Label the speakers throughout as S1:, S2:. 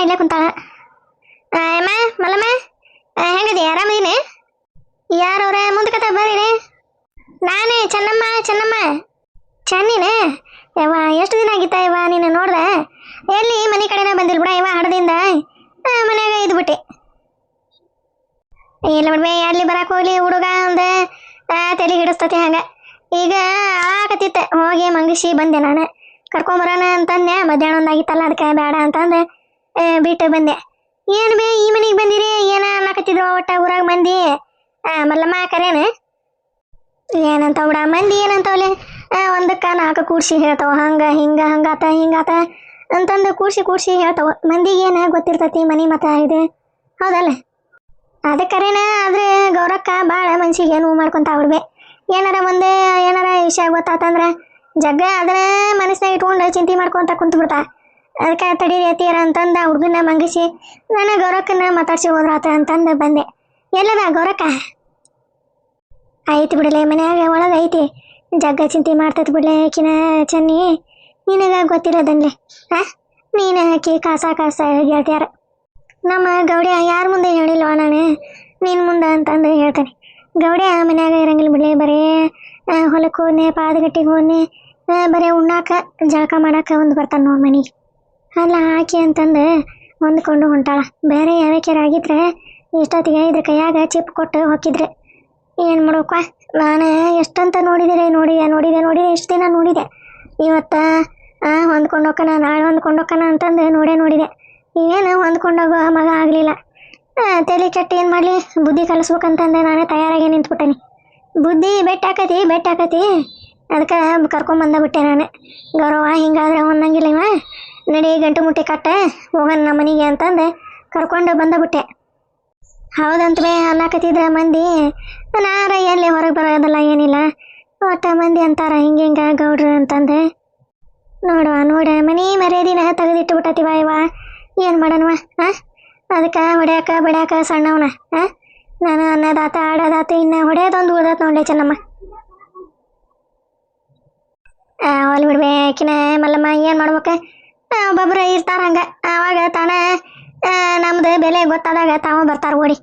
S1: ಇಲ್ಲೇ ಕುಂತಾಳ. ಅಮ್ಮ, ಮಲ್ಲಮ್ಮ ಹೆಂಗದಿ? ಆರಾಮದೀನಿ ಮುಂದೆ ಮುಂದಕತ್ತ ಬರ್ರಿ. ನಾನೇ ಚೆನ್ನಮ್ಮ ಚೆನ್ನಮ್ಮ. ಚೆನ್ನಿನ? ಯವ್ವ, ಎಷ್ಟು ದಿನ ಆಗಿತ್ತ ಯವ್ವ ನೀನು ನೋಡ್ದೆ? ಎಲ್ಲಿ ಮನೆ ಕಡೆನ ಬಂದಿಲ್ಲ ಬಿಡ ಯವ್ವ ಹಡದಿಂದ? ಮನ್ಯಾಗ ಇದ್ಬಿಟ್ಟೆ ಇಲ್ಲ ಬಿಡ್ಬೆ ಎಲ್ಲಿ ಬರಕ್ ಹೋಗ್ಲಿ ಹುಡುಗ ಒಂದು ತಲೆ ಹಿಡಿಸ್ತತಿ ಹಂಗ. ಈಗ ಆಕತ್ತಿತ್ತ. ಹೋಗಿ ಮಂಗಿಸಿ ಬಂದೆ ನಾನು. ಕರ್ಕೊಂಬರೋಣ ಅಂತಂದೆ ಮಧ್ಯಾಹ್ನ ಒಂದಾಗಿತ್ತಲ್ಲ ಅದಕ್ಕೆ ಬೇಡ ಅಂತಂದು. ಬಿಟ್ಟು ಬಂದೆ. ಏನು ಬೇ, ಈ ಮನೆಗೆ ಬಂದಿರಿ? ಏನ ಅನ್ನಕತ್ತಿದ್ರು ಒಟ್ಟ ಊರಾಗ ಮಂದಿ? ಮಲ್ಲಮ್ಮ, ಕರೇನ? ಏನಂತ ಬಿಡ, ಮಂದಿ ಏನಂತವಲೆ? ಒಂದಕ್ಕ ನಾಲ್ಕು ಕೂಡ್ಸಿ ಹೇಳ್ತಾವ, ಹಂಗ, ಹಿಂಗ ಹಂಗಾತ ಹಿಂಗಾತ ಅಂತಂದು ಕೂಡ್ಸಿ ಕೂಡ್ಸಿ ಹೇಳ್ತಾವ. ಮಂದಿಗೆ ಏನ ಗೊತ್ತಿರ್ತೈತಿ, ಮನೆ ಮತ ಇದೆ? ಹೌದಲ್ಲ? ಅದಕ್ಕರೇನ ಆದ್ರೆ ಗೌರಕ್ಕ ಭಾಳ ಮನ್ಸಿಗೆ ಏನು ಮಾಡ್ಕೊಂತ ಬಿಡ್ಬೇ ಏನಾರ ಒಂದೇ, ಏನಾರ ವಿಷಯ ಗೊತ್ತಾತಂದ್ರ ಜಗ್ಗ ಅದನ್ನ ಮನಸ್ಸಿನಾಗ ಇಟ್ಕೊಂಡು ಚಿಂತೆ ಮಾಡ್ಕೊಂತ ಕುಂತು ಬಿಡ್ತಾ ಅದಕ್ಕೆ ತಡೀರಿ ಎತ್ತೀರ ಅಂತಂದ ಹುಡುಗನ ಮಂಗಿಸಿ ನಾನು ಗೌರಕ್ಕನ್ನ ಮಾತಾಡ್ಸಿ ಹೋದ್ರಾತ ಅಂತಂದು ಬಂದೆ. ಎಲ್ಲದ ಗೌರಕ್ಕ? ಆಯ್ತು ಬಿಡಲೆ, ಮನ್ಯಾಗ ಒಳಗೆ ಐತಿ. ಜಗ್ಗ ಚಿಂತೆ ಮಾಡ್ತೈತಿ ಬಿಡಲೆ ಆಕಿನ ಚೆನ್ನಿ. ನಿನಗ ಗೊತ್ತಿರೋದನ್ಲೆ. ಹಾ ನೀನು ಆಕಿ ಕಾಸ ಕಾಸ ಹೇಳ್ತ್ಯಾರ. ನಮ್ಮ ಗೌಡ್ಯ ಯಾರ ಮುಂದೆ ಹೇಳಿಲ್ವ ನಾನು? ನಿನ್ನ ಮುಂದೆ ಅಂತಂದು ಹೇಳ್ತೇನೆ. ಗೌಡ್ಯ ಮನ್ಯಾಗ ಇರಂಗಿಲ್ಲ ಬಿಡಲೆ, ಬರೀ ಹೊಲಕ್ಕೆ ಹೋದ್ನೆ, ಪಾದಗಟ್ಟಿಗೆ ಹೋದ್ನೆ ಬರೀ ಉಣ್ಣಾಕ, ಜಳಕ ಮಾಡಾಕ ಒಂದು ಬರ್ತಾನೆ ನೋಡಿ ಮನೆಗೆ. ಅಲ್ಲ ಹಾಕಿ ಅಂತಂದು ಹೊಂದ್ಕೊಂಡು ಹೊಂಟಾಳ. ಬೇರೆ ಯಾವ್ಯಾಕ್ಯಾರ ಆಗಿದ್ರೆ ಇಷ್ಟೊತ್ತಿಗೆ ಇದ್ರ ಕೈಯಾಗ ಚಿಪ್ ಕೊಟ್ಟು ಹೊಕ್ಕಿದ್ರೆ. ಏನು ಮಾಡೋಕ ನಾನು ಎಷ್ಟಂತ ನೋಡಿದಿರೆ, ನೋಡಿದೆ ನೋಡಿದೆ ನೋಡಿದೆ ಎಷ್ಟು ದಿನ ನೋಡಿದೆ. ಇವತ್ತು ಹೊಂದ್ಕೊಂಡು ಹೋಗೋಣ ನಾಳೆ ಹೊಂದ್ಕೊಂಡು ಹೋಕನ ಅಂತಂದು ನೋಡೇ ನೋಡಿದೆ. ಏನು ಹೊಂದ್ಕೊಂಡೋಗೋ ಮಗ ಆಗಲಿಲ್ಲ. ತಲೆ ಕೆಟ್ಟು ಏನು ಮಾಡಲಿ? ಬುದ್ಧಿ ಕಲಿಸ್ಬೇಕಂತಂದು ನಾನೇ ತಯಾರಾಗಿ ನಿಂತ್ಬಿಟ್ಟೇನೆ. ಬುದ್ಧಿ ಬೆಟ್ಟ ಹಾಕತಿ ಬೆಟ್ಟ ಹಾಕತಿ ಅದಕ್ಕೆ ಕರ್ಕೊಂಬಂದ ಬಿಟ್ಟೆ ನಾನು. ಗೌರವ ಹಿಂಗಾದ್ರೆ ಒಂದಂಗಿಲ್ಲ ಇವ. ನಡಿ, ಗಂಟು ಮುಟ್ಟಿ ಕಟ್ಟ ಹೋಗೋಣ ನಮ್ಮ ಮನೆಗೆ ಅಂತಂದು, ಕರ್ಕೊಂಡು ಬಂದ ಬಿಟ್ಟೆ ಹೌದಂತ ಬೇ, ಅನ್ನಕತ್ತಿದ್ರ ಮಂದಿ. ನಾರ ಎಲ್ಲಿ ಹೊರಗೆ ಬರೋದಲ್ಲ ಏನಿಲ್ಲ. ಒಟ್ಟ ಮಂದಿ ಅಂತಾರ, ಹಿಂಗೆ ಹಿಂಗೆ ಗೌಡ್ರು ಅಂತಂದೆ. ನೋಡುವ, ನೋಡ, ಮನಿ ಮರ್ಯಾದಿನ ತೆಗೆದಿಟ್ಟು ಬಿಟ್ಟತಿವ ಇವ. ಏನು ಮಾಡಣವ ಹಾಂ ಅದಕ್ಕೆ ಹೊಡ್ಯಾಕ, ಬಡ್ಯಾಕ ಸಣ್ಣವನ ಹಾಂ ನಾನು ಅನ್ನದಾತ, ಆಡೋದಾತ, ಇನ್ನು ಹೊಡೆಯೋದೊಂದು ಉಳ್ದಾತ ನೋಡ್ಲೆ ಚೆನ್ನಮ್ಮ. ಹೊಲ್ ಬಿಡ್ಬೇಕಿನ ಮಲ್ಲಮ್ಮ, ಏನು ಮಾಡ್ಬೇಕು? ಒಬ್ಬೊಬ್ರು ಇರ್ತಾರ ಹಂಗ. ಅವಾಗ ತಾನ ನಮ್ದು ಬೆಲೆ ಗೊತ್ತಾದಾಗ ತಾವ ಬರ್ತಾರ ಓಡಿ.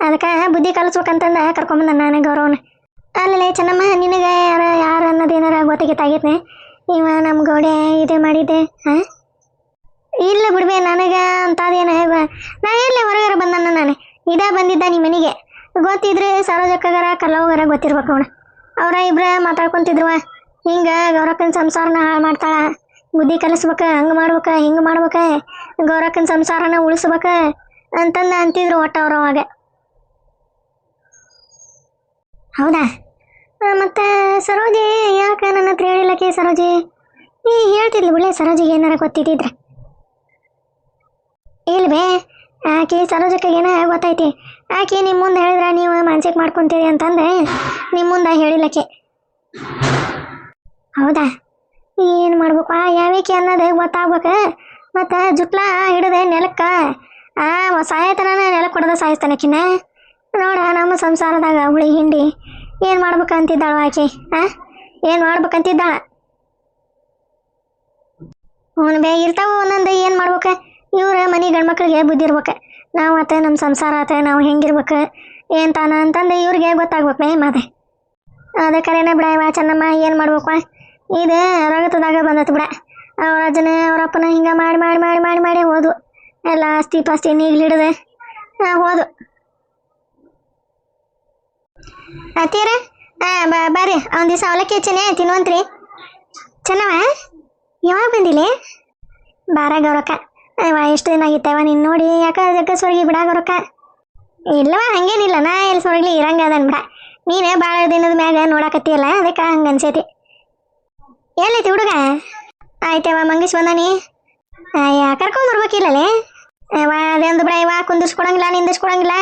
S1: ಅದಕ್ಕೆ ಬುದ್ಧಿ ಕಲಿಸ್ಬೇಕಂತಂದ ಕರ್ಕೊಂಬಂದ ನಾನು ಗೌರವನ. ಅಲ್ಲೇ ಚೆನ್ನಮ್ಮ, ನಿನಗೆ ಯಾರ, ಯಾರು ಅನ್ನೋದು ಏನಾರ ಗೊತ್ತಾಗಿತ್ತಾಗೈತೆ ಇವ ನಮ್ಮ ಗೋಡೆ ಇದು ಮಾಡಿದ್ದೆ ಹಾಂ ಇಲ್ಲ ಬಿಡ್ಬೆ, ನನಗೆ ಅಂಥದ್ದೇನು ನಾ ಇಲ್ಲೇ ಹೊರಗರ ಬಂದನ ನಾನು. ಇದ ಬಂದಿದ್ದ ನಿಮ್ಮ ಮನೆಗೆ. ಗೊತ್ತಿದ್ರೆ ಸರೋಜಕ್ಕಗರ ಕಲ್ಲವಗರ ಗೊತ್ತಿರ್ಬೇಕು ಅವಣ ಅವರ ಇಬ್ರ ಮಾತಾಡ್ಕೊಂತಿದ್ರುವ ಹಿಂಗೆ ಗೌರಕ್ಕನ ಸಂಸಾರನ ಹಾಳು ಮಾಡ್ತಾಳ. ಬುದ್ಧಿ ಕಲಿಸ್ಬೇಕ, ಹಂಗೆ ಮಾಡ್ಬೇಕ, ಹಿಂಗೆ ಮಾಡ್ಬೇಕ, ಗೌರಕ್ಕನ ಸಂಸಾರನ ಉಳಿಸ್ಬೇಕ ಅಂತಂದು ಅಂತಿದ್ರು ಒಟ್ಟು ಅವ್ರು ಅವಾಗ. ಹೌದಾ? ಮತ್ತೆ ಸರೋಜಿ, ಯಾಕೆ ನನ್ನ ಹತ್ರ ಹೇಳಿಲ್ಲಕ್ಕೆ ಸರೋಜಿ? ನೀ ಹೇಳ್ತಿದ್ಲು ಬಿಳೆ ಸರೋಜಿಗೆ ಏನಾರ ಗೊತ್ತಿದ್ದಿದ್ರೆ. ಇಲ್ವೇ? ಆಕೆ ಸರೋಜಕ್ಕೆ ಏನ ಗೊತ್ತೈತಿ? ಆಕೆ ನಿಮ್ಮ ಮುಂದೆ ಹೇಳಿದ್ರೆ ನೀವು ಮನ್ಸಿಗೆ ಮಾಡ್ಕೊಂತೀರಿ ಅಂತಂದ್ರೆ ನಿಮ್ಮ ಮುಂದೆ ಹೇಳಿಲ್ಲಕ್ಕೆ ಹೌದಾ? ಏನು ಮಾಡ್ಬೇಕು? ಆ ಯಾವಕ್ಕೆ ಅನ್ನೋದು ಗೊತ್ತಾಗ್ಬೇಕು. ಮತ್ತು ಜುಟ್ಲಾ ಹಿಡದೆ ನೆಲಕ್ಕೆ, ಆ ಸಾಯತನ ನೆಲಕ್ಕೆ ಹೊಡೆದ ಸಾಯಿಸ್ತಾನಕಿನ ನೋಡ ನಮ್ಮ ಸಂಸಾರದಾಗ ಹುಳಿ ಹಿಂಡಿ. ಏನು ಮಾಡ್ಬೇಕಂತಿದ್ದಾಳ ಆಕೆ, ಆ? ಏನು ಮಾಡ್ಬೇಕಂತಿದ್ದಾಳ? ಅವನು ಬೇ ಇರ್ತಾವ ಒಂದೊಂದು ಏನು ಮಾಡ್ಬೇಕು? ಇವ್ರ ಮನೆ ಗಂಡ್ಮಕ್ಳಿಗೆ ಬುದ್ಧಿ ಇರ್ಬೇಕು. ನಾವು ಆತ ನಮ್ಮ ಸಂಸಾರ ಆತ, ನಾವು ಹೆಂಗಿರ್ಬೇಕು? ಏನು ತಾನ ಅಂತಂದು ಇವ್ರಿಗೆ ಗೊತ್ತಾಗ್ಬೇಕು ಮೇ ಮಾತೆ ಅದೇ ಕರೆನೇ ಬಿಡ ಇವ ಚೆನ್ನಮ್ಮ, ಏನು ಮಾಡ್ಬೇಕು ಇದು ರಗತದಾಗ ಬಂದತ್ ಬಿಡ. ಅವ್ರ ಅಜ್ಜನ, ಅವ್ರ ಅಪ್ಪನ ಹಿಂಗೆ ಮಾಡಿ ಮಾಡಿ ಮಾಡಿ ಮಾಡಿ ಮಾಡಿ ಹೋದು ಎಲ್ಲ ಆಸ್ತಿ ಪಾಸ್ತಿ ನೀಗ್ಲಿಡದೆ ಹೋದು ಅತ್ತೀರ ಹಾಂ ಬರ್ರಿ, ಒಂದು ದಿವಸ ಅವಲಕ್ಕಿ ಹೆಚ್ಚನೆ, ತಿನ್ನುವಂತ್ರಿ. ಚೆನ್ನವ ಯಾವಾಗ ಬಂದಿಲ್ಲ ಬಾರ ಗೌರಕ್ಕ. ಅಯ್ಯವ್ವ, ಎಷ್ಟು ದಿನ ಆಗಿತ್ತವ ನೀನು ನೋಡಿ, ಯಾಕ ಜಗ್ಗ ಸೊರಗಿ ಬಿಡ ಗೌರಕ್ಕ. ಇಲ್ಲವ ಹಂಗೇನಿಲ್ಲ, ನಾ ಎಲ್ಲಿ ಸ್ವರ್ಗಿ ಇರಂಗ ಅದನ್ ಬಿಡ. ನೀನೇ ಭಾಳ ದಿನದ ಮ್ಯಾಗ ನೋಡಕತ್ತಿಯಲ್ಲ, ಅದಕ್ಕೆ ಹಂಗೆ ಎಲ್ಲೈತಿ ಹುಡುಗ? ಆಯ್ತವ ಮಂಗೀಶ್ ಬಂದಾನಿ. ಅಯ್ಯ, ಕರ್ಕೊಂಡ್ ಬರ್ಬೇಕಿಲ್ಲಲೇ? ಅದೊಂದು ಬಿಡ ಇವ ಕುಂದಿಸ್ಕೊಡಂಗಿಲ್ಲ ನಿಂದಿಸ್ಕೊಡಂಗಿಲ್ಲ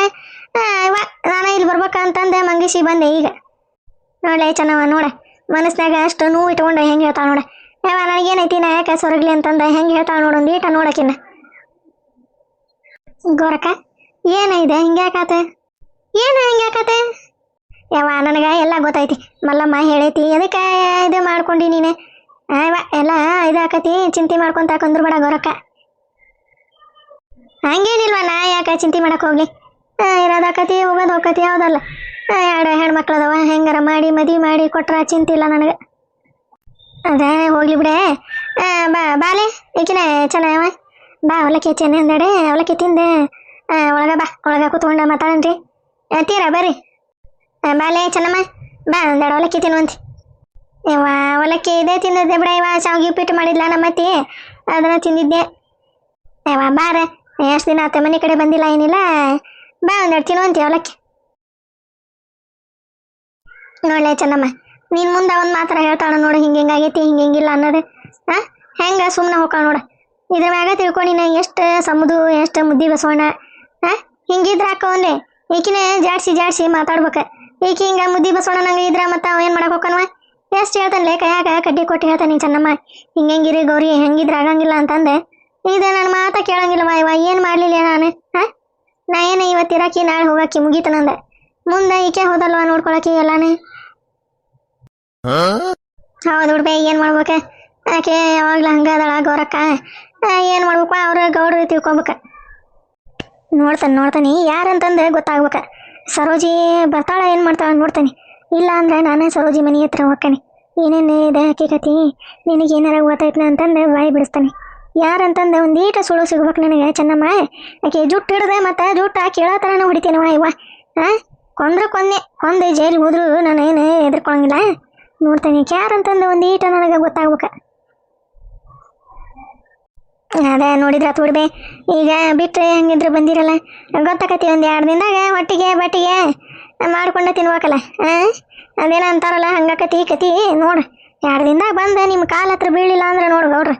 S1: ಇವ ನಾನು ಇಲ್ಲಿ ಬರ್ಬೇಕಂತಂದೆ ಮಂಗೇಶಿ ಬಂದೆ ಈಗ. ನೋಡ್ಲೆ ಚೆನ್ನವ ನೋಡ. ಮನಸ್ನಾಗ ಅಷ್ಟು ನೋವು ಇಟ್ಕೊಂಡೆ ಹೆಂಗೆ ಹೇಳ್ತಾಳ ನೋಡ. ಯಾವ ನನಗೇನೈತಿ ನಾ ಯಾಕೆ ಸೊರಗ್ಲಿ ಅಂತಂದ ಹೆಂಗೆ ಹೇಳ್ತಾಳೆ ನೋಡು, ಒಂದು ಈಟ ನೋಡಕಿನ್ನ. ಗೋರಕ್ಕ ಏನಿದೆ ಹಿಂಗ್ಯಾಕಾತ ಏನು ಹಿಂಗ್ಯಾಕಾತೆ ಯಾವ ನನಗೆ ಎಲ್ಲ ಗೊತ್ತೈತಿ. ಮಲ್ಲಮ್ಮ ಹೇಳೈತಿ ಎದಕ್ಕೆ ಇದು ಮಾಡ್ಕೊಂಡಿ ನೀನೆ. ಆಯ್ವ ಎಲ್ಲ ಇದಾಕತಿ ಚಿಂತೆ ಮಾಡ್ಕೊಂತ ಕುಂದ್ರ ಬೇಡ ಗೊರಕ್ಕ ಹಂಗೇನಿಲ್ವ, ನಾ ಯಾಕೆ ಚಿಂತೆ ಮಾಡಕ್ಕೆ ಹೋಗ್ಲಿ? ಇರೋದಾಕತಿ ಹೋಗೋದು ಹೋಗತಿ ಯಾವುದಲ್ಲ ಎರಡು ಹೆಣ್ಮಕ್ಳದವ, ಹೆಂಗಾರ ಮಾಡಿ, ಮದುವೆ ಮಾಡಿ ಕೊಟ್ರ ಚಿಂತೆ ಇಲ್ಲ ನನಗೆ. ಅದೇ, ಹೋಗ್ಲಿ ಬಿಡೆ. ಬಾ ಬಾಲೆ ಈಕಿನ ಚೆನ್ನಾಗವ ಬಾ, ಅವಲಕ್ಕಿ ಚೆನ್ನ ಅಂದಡೆ ಅವಲಕ್ಕಿ ತಿಂದೆ. ಒಳಗೆ ಬಾ, ಒಳಗ ಕೂತ್ಕೊಂಡು ಮಾತಾಡನ್ರಿ. ತೀರಾ, ಬರ್ರಿ. ಬಾಲೆ ಚೆನ್ನಮ್ಮ. ಬಾ, ಒಂದೆರಡು ಅವಲಕ್ಕಿ ತಿನ್ನುವಂತಿ ಇವ ಅವಲಕ್ಕಿ ಇದೇ ತಿಂದಿದ್ದೆ ಬಿಡ ಇವ ಶಾವಿಗೆ ಉಪ್ಪಿಟ್ಟು ಮಾಡಿದ್ಲ ನಮ್ಮತ್ತಿ? ಅದನ್ನ ತಿಂದಿದ್ದೆ. ಇವ ಬಾರ ಎಷ್ಟು ದಿನ ಆತ ಮನೆ ಕಡೆ ಬಂದಿಲ್ಲ ಏನಿಲ್ಲ. ಬಾ, ಒಂದೆರಡು ತಿನ್ನುವಂತೆ ಅವಲಕ್ಕಿ ನೋಡ್ಲೆ ಚೆನ್ನಮ್ಮ, ನೀನ್ ಮುಂದೆ ಒಂದು ಮಾತ್ರ ಹೇಳ್ತಾಳ ನೋಡು, ಹಿಂಗೆ ಹಿಂಗಾಗೈತಿ ಹಿಂಗೆ ಹಿಂಗಿಲ್ಲ ಅನ್ನೋದು. ಹಾ, ಹೆಂಗ ಸುಮ್ಮನೆ ಹೋಗ್ತಾಳ ನೋಡು. ಇದ್ರ ಮ್ಯಾಗ ತಿಳ್ಕೊಂಡು ನಾ ಎಷ್ಟು ಸಮುದು, ಎಷ್ಟು ಮುದ್ದಿ ಬಸವಣ್ಣ. ಹಾ, ಹಿಂಗಿದ್ರ ಅಕ್ಕವನ್ಲೆ ಈಕಿನ ಜಾಡ್ಸಿ ಜಾಡ್ಸಿ ಮಾತಾಡ್ಬೇಕ. ಈಕಿ ಹಿಂಗ ಮುದ್ದಿ ಬಸವಣ್ಣ ನಂಗೆ ಇದ್ರ ಮತ್ತೆ ಅವ ಏನ್ ಮಾಡಕ್ ಹೋಗ್ಕನ್ವ? ಎಷ್ಟು ಹೇಳ್ತಾನೆ ಕೈಯಾಗ ಕಡ್ಡಿ ಕೊಟ್ಟು ಹೇಳ್ತಾನೆ ಚೆನ್ನಮ್ಮ? ಹಿಂಗ ಹೆಂಗಿರಿ ಗೌರಿ, ಹೆಂಗಿದ್ರ ಆಗಂಗಿಲ್ಲ ಅಂತಂದೆ. ಇದು ನನ್ನ ಮಾತ ಕೇಳಂಗಿಲ್ಲ ಇವ, ಏನ್ ಮಾಡ್ಲಿಲ್ಲ ನಾನು? ಹಾ? ನಾ ಏನ ಇವತ್ತು ಇರಾಕಿ, ನಾಳೆ ಹೋಗಾಕಿ ಮುಗೀತನಂದೆ ಮುಂದೆ ಈಕೆ ಹೋದಲ್ವಾ ನೋಡ್ಕೊಳಕಿ ಎಲ್ಲಾನೇ? ಹೌದು ಹುಡ್ಬೆ ಏನ್ ಮಾಡ್ಬೇಕ? ಆಕೆ ಯಾವಾಗ್ಲೂ ಹಂಗ ಅದಾಳ ಗೌರಕ್ಕ ಏನು ಮಾಡ್ಬೇಕು ಅವ್ರ ಗೌಡ್ರು ತಿಳ್ಕೊಬೇಕ. ನೋಡ್ತಾನೆ ನೋಡ್ತಾನೆ. ಯಾರಂತಂದು ಗೊತ್ತಾಗ್ಬೇಕ. ಸರೋಜಿ ಬರ್ತಾಳ, ಏನು ಮಾಡ್ತಾಳ ನೋಡ್ತಾನೆ. ಇಲ್ಲ ಅಂದ್ರೆ ನಾನೇ ಸರೋಜಿ ಮನೆ ಹತ್ರ ಹೋಗ್ತಾನೆ. ಏನೇನು ಇದೆ ಹಕ್ಕಿಕತಿ ನಿನಗೆ ಏನಾರ ಗೊತ್ತೈತ್ನ ಅಂತಂದು ಬಾಯಿ ಬಿಡಿಸ್ತಾನೆ. ಯಾರಂತಂದು ಈಟ ಸುಳು ಸಿಗ್ಬೇಕು ನನಗೆ, ಚೆನ್ನಮ್ಮ? ಆಕೆ ಜುಟ್ಟು ಹಿಡ್ದೆ ಮತ್ತೆ ಜುಟ್ಟು ಕೇಳೋ ಥರನ ಹೊಡಿತೀನವ ಇವ. ಹಾಂ ಕೊಂದ್ರೆ ಕೊಂದೆ ಕೊಂದೆ ಜೈಲಿಗೆ ಹೋದ್ರು ನಾನು ಏನು ಎದ್ರಕೊಳಂಗಿಲ್ಲ ನೋಡ್ತೇನೆ ಯಾರಂತಂದು ಈಟ ನನಗೆ ಗೊತ್ತಾಗ್ಬೇಕ. ಅದೇ, ನೋಡಿದ್ರ ಬಿಡ್ಬೆ ಈಗ ಬಿಟ್ಟರೆ ಹಂಗಿದ್ರು ಬಂದಿರಲ್ಲ? ಗೊತ್ತಾಕತಿ ಒಂದು ಎರಡು ದಿನದಾಗ ಒಟ್ಟಿಗೆ ಬಟ್ಟಿಗೆ ಮಾಡ್ಕೊಂಡ ತಿನ್ಬೇಕಲ್ಲ, ಆ? ಅದೇನ ಅಂತಾರಲ್ಲ, ಹಂಗಾಕತಿ, ಕತಿ, ನೋಡು. ಎರಡು ದಿನದಾಗ ಬಂದ ನಿಮ್ಮ ಕಾಲ ಹತ್ರ ಬೀಳಿಲ್ಲ ಅಂದ್ರೆ ನೋಡು ಗೌಡ್ರ.